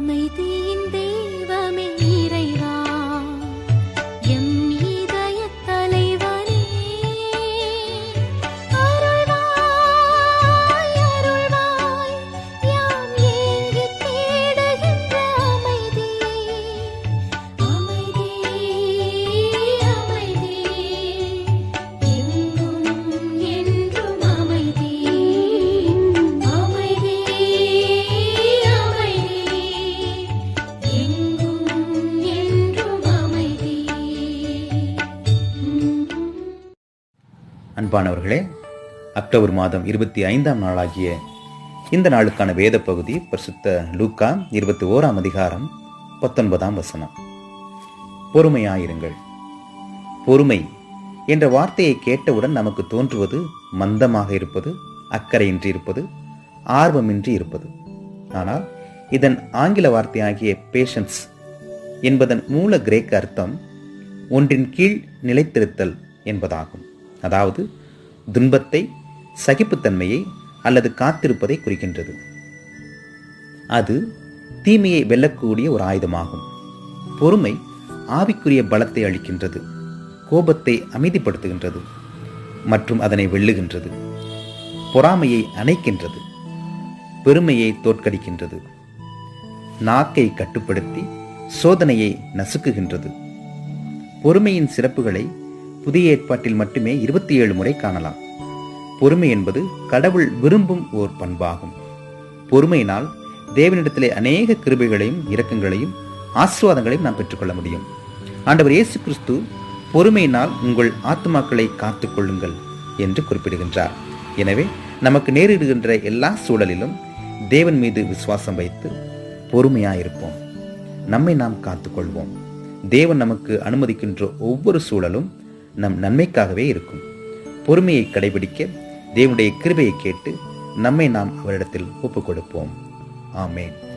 美的。அன்பானவர்களே October மாதம் இருபத்தி ஐந்தாம் நாளாகிய இந்த நாளுக்கான வேத பகுதி பிரசுத்த லூக்கா இருபத்தி ஓராம் அதிகாரம் பத்தொன்பதாம் வசனம். பொறுமையாயிருங்கள். பொறுமை என்ற வார்த்தையை கேட்டவுடன் நமக்கு தோன்றுவது மந்தமாக இருப்பது அக்கறையின்றி இருப்பது ஆர்வமின்றி இருப்பது. ஆனால் இதன் ஆங்கில வார்த்தையாகிய பேஷன்ஸ் என்பதன் மூல கிரேக்க அர்த்தம் ஒன்றின் கீழ் நிலைத்திருத்தல் என்பதாகும். அதாவது துன்பத்தை சகிப்புத்தன்மையை அல்லது காத்திருப்பதை குறிக்கின்றது. அது தீமையை வெல்லக்கூடிய ஒரு ஆயுதமாகும். பொறுமை ஆவிக்குரிய பலத்தை அளிக்கின்றது. கோபத்தை அமைதிப்படுத்துகின்றது மற்றும் அதனை வெல்லுகின்றது. பொறாமையை அணைக்கின்றது. பெருமையை தோற்கடிக்கின்றது. நாக்கை கட்டுப்படுத்தி சோதனையை நசுக்குகின்றது. பொறுமையின் சிறப்புகளை புதிய ஏற்பாட்டில் மட்டுமே இருபத்தி ஏழு முறை காணலாம். பொறுமை என்பது கடவுள் விரும்பும் ஓர் பண்பாகும். பொறுமையினால் தேவனிடத்திலே அநேக கிருபைகளையும் இரக்கங்களையும் ஆசிர்வாதங்களையும் நாம் பெற்றுக்கொள்ள முடியும். ஆண்டவர் இயேசு கிறிஸ்து பொறுமையினால் உங்கள் ஆத்மாக்களை காத்துக் கொள்ளுங்கள் என்று குறிப்பிடுகின்றார். எனவே நமக்கு நேரிடுகின்ற எல்லா சூழலிலும் தேவன் மீது விசுவாசம் வைத்து பொறுமையாயிருப்போம். நம்மை நாம் காத்துக்கொள்வோம். தேவன் நமக்கு அனுமதிக்கின்ற ஒவ்வொரு சூழலும் நம் நன்மைக்காகவே இருக்கும். பொறுமையை கடைபிடிக்க தேவனுடைய கிருபையை கேட்டு நம்மை நாம் அவரிடத்தில் ஒப்புக் கொடுப்போம் ஆமேன்.